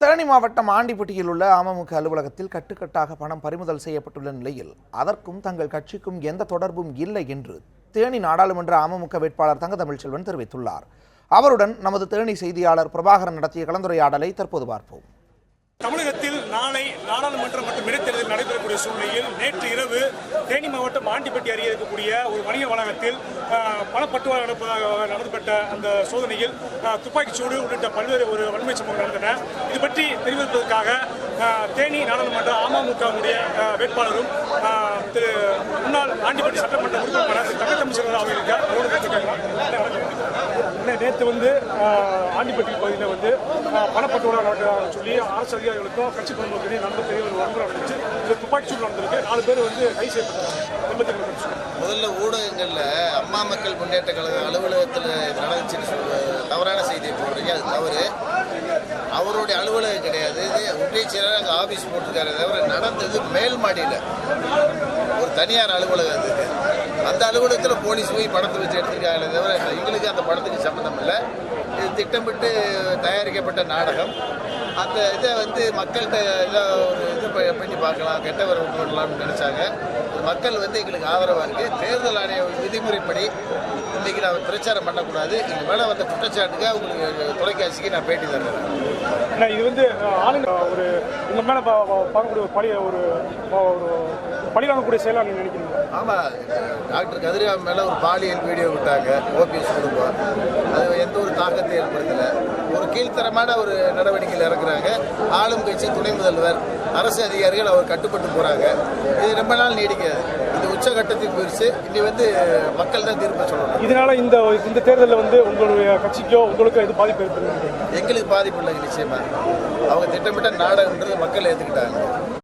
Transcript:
தேனி மாவட்டம் ஆண்டிப்பட்டியில் உள்ள அமமுக அலுவலகத்தில் கட்டுக்கட்டாக பணம் பறிமுதல் செய்யப்பட்டுள்ள நிலையில் அதற்கும் தங்கள் கட்சிக்கும் எந்த தொடர்பும் இல்லை என்று தேனி நாடாளுமன்ற அமமுக வேட்பாளர் தங்க தமிழ்ச்செல்வன் தெரிவித்துள்ளார். அவருடன் நமது தேனி செய்தியாளர் பிரபாகரன் நடத்திய கலந்துரையாடலை தற்போது பார்ப்போம். தமிழகத்தில் நாளை நாடாளுமன்றம் மற்றும் இடைத்தேர்தல் நடைபெறக்கூடிய சூழ்நிலையில் நேற்று இரவு தேனி மாவட்டம் ஆண்டிப்பட்டி அருகே இருக்கக்கூடிய ஒரு வணிக வளாகத்தில் ஆஹ், நடப்பதாக நடத்தப்பட்ட அந்த சோதனையில் ஆஹ், துப்பாக்கிச் சூடு உள்ளிட்ட பல்வேறு ஒரு வன்மை சம்பவங்கள் நடந்தன. இது பற்றி தெரிவிப்பதற்காக தேனி நாடாளுமன்ற அமமுகவுடைய வேட்பாளரும் திரு முன்னாள் ஆண்டிப்பட்டி சட்டமன்ற உறுப்பினரான திரு தங்கத்தமிழ்ச்செல்வர் அவர்களுக்கு அவரோடு நேற்று வந்து ஆண்டிப்பட்டி பகுதியில் வந்து ஆஹ், பணப்பட்டுவாடா சொல்லி அரசு அதிகாரிகளுக்கும் கட்சி பிரமுகர்களையும் நடந்த பெரிய ஒரு வன்முறை நடந்துச்சு. இது துப்பாக்கி சூடு நடந்திருக்கு. நாலு பேர் வந்து கை செய்யப்பட்டாங்க. முதல்ல ஊடகங்களில் அம்மா மக்கள் முன்னேற்ற கழக அலுவலகத்தில் நடந்துச்சுன்னு சொல்ற தவறான செய்தியை போடுறீங்க. அது தவறு. அவருடைய அலுவலகம் கிடையாது. இது ஒன்றிய அங்கே ஆஃபீஸ் போட்டிருக்காரு தவிர நடந்தது மேல் மாடியில். ஒரு தனியார் அலுவலகம் அது. அந்த அலுவலகத்தில் போலீஸ் போய் படத்தை வச்சு எடுத்துருக்காங்களே தவிர எங்களுக்கு அந்த படத்துக்கு சம்மந்தம் இல்லை இது திட்டமிட்டு தயாரிக்கப்பட்ட நாடகம். அந்த இதை வந்து மக்கள்கிட்ட இதை ஒரு இது பண்ணி பார்க்கலாம் கெட்டவர் பண்ணலாம்னு நினச்சாங்க. மக்கள் வந்து எங்களுக்கு ஆதரவாக இருக்குது தேர்தல் ஆணைய விதிமுறைப்படி இன்றைக்கி நான் பிரச்சாரம் பண்ணக்கூடாது. இது மேலே வந்த குற்றச்சாட்டுக்கு அவங்களுக்கு தொலைக்காட்சிக்கு நான் பேட்டி தருகிறேன் ஏன்னா இது வந்து ஆளுங்க ஒரு உங்க மேல பா- பார்க்கக்கூடிய ஒரு பழி ஒரு ஒரு பழிவாங்கக்கூடிய செயலாக நீங்க நினைக்கிறீங்க? ஆமாம் டாக்டர் கதிரியாம் மேலே ஒரு பாலியல் வீடியோ விட்டாங்க ஓபிஎஸ் குடும்பம். அது எந்த ஒரு தாக்கத்தை ஏற்படுத்தலை. ஒரு கீழ்த்தரமான ஒரு நடவடிக்கையில் இறங்குறாங்க. ஆளும் கட்சி துணை முதல்வர் அரசு அதிகாரிகள் அவர் கட்டுப்பட்டு போகிறாங்க இது ரொம்ப நாள் நீடிக்காது. இது உச்சகட்டத்துக்கு போயிடுச்சு இனி வந்து மக்கள் தான் தீர்ப்பு சொல்லணும். இதனால இந்த இந்த தேர்தலில் வந்து உங்களுடைய கட்சிக்கோ உங்களுக்கோ எது பாதிப்பு ஏற்படுது? எங்களுக்கு பாதிப்பு இல்லைங்க நிச்சயமாக அவங்க திட்டமிட்ட நாடகம்ன்றது மக்கள் ஏற்றுக்கிட்டாங்க